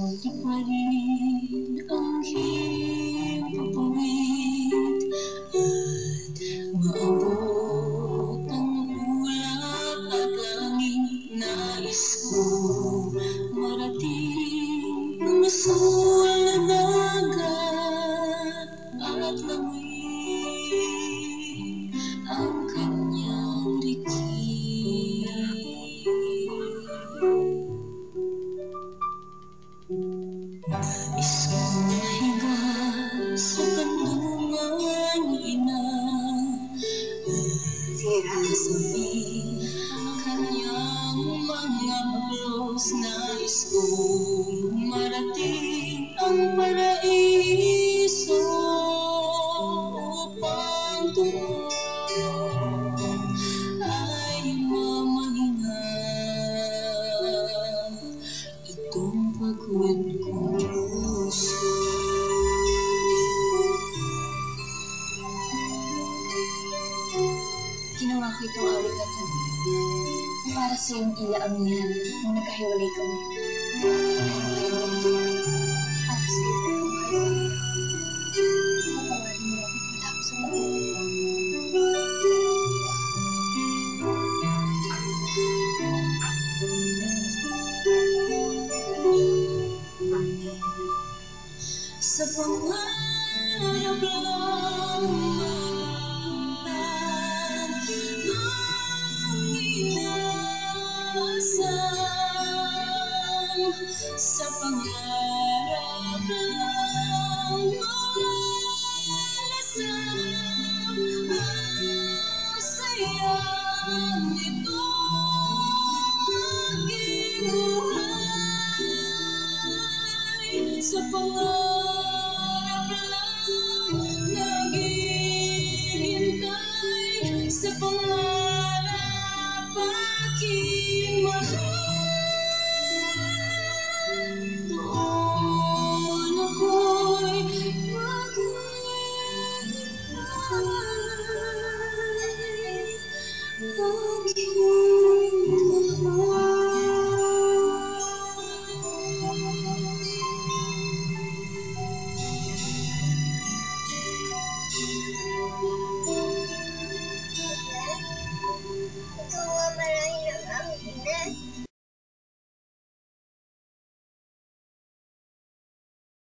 Punta pa rin ang hipapawid At maabot ang mula At langing nais ko Marating na masulat haplos Nais kong marating ang paraiso Upang doon waktu itu awit ito. para siyang iya ang niyan nung nagkahiwalay kami. Para siyang Patawarin iya, mo ang Sa sa pangarap ng malasang masaya nito aking buhay sa pangarap 冬天